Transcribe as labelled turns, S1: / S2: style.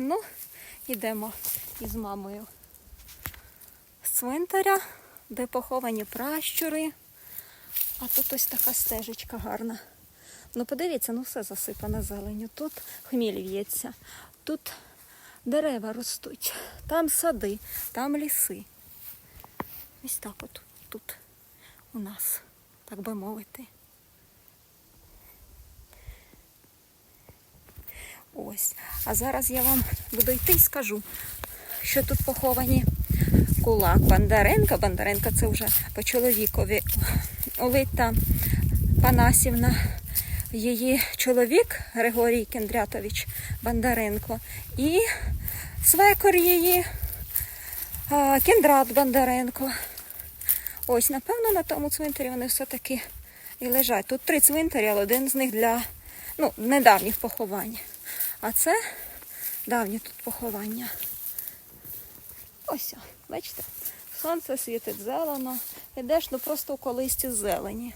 S1: Ну, йдемо із мамою з цвинтаря, де поховані пращури. А тут ось така стежечка гарна. Ну, подивіться, ну все засипане зеленю. Тут хміль в'ється, тут дерева ростуть, там сади, там ліси. Ось так от тут у нас, так би мовити. Ось. А зараз я вам буду йти і скажу, що тут поховані кулак Бондаренка. Бондаренка це вже по чоловікові. Олита Панасівна, її чоловік Григорій Кендрятович Бондаренко і свекор її Кендрат Бондаренко. Ось, напевно, на тому цвинтарі вони все-таки і лежать. Тут три цвинтарі, але один з них для ну, недавніх поховань. А це давнє тут поховання. Ось, бачите, сонце світить зелено. Ідеш ну просто у колисті зелені.